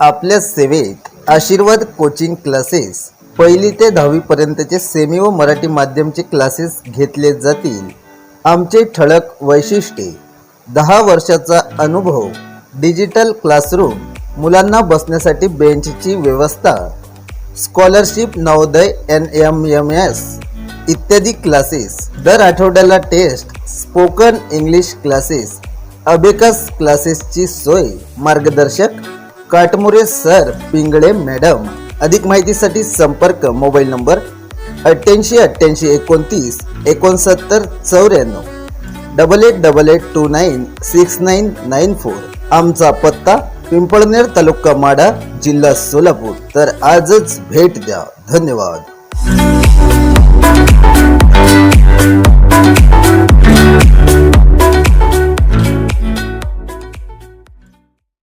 आपल्या सेवेत आशीर्वाद कोचिंग क्लासेस पहिली ते दहावी पर्यंतचे सेमी व मराठी माध्यमचे क्लासेस घेतले जातील. आमचे ठळक वैशिष्ट्ये दहा वर्षाचा अनुभव डिजिटल क्लासरूम मुलांना बसण्यासाठी बेंचची व्यवस्था scholarship Navodaya N M M S इत्यादी क्लासेस दर आठवड्याला test spoken English classes abacus क्लासेसची सोय मार्गदर्शक काटमुरे सर पिंगळे मॅडम. अधिक माहितीसाठी संपर्क मोबाईल नंबर अठ्ठ्याऐंशी अठ्ठ्याऐंशी एकोणतीस एकोणसत्तर चौऱ्याण्णव. Double eight double eight two nine six nine nine four आमचा पत्ता पिंपळनेर तालुका माडा जिल्हा सोलापूर. तर आजच भेट द्या. धन्यवाद.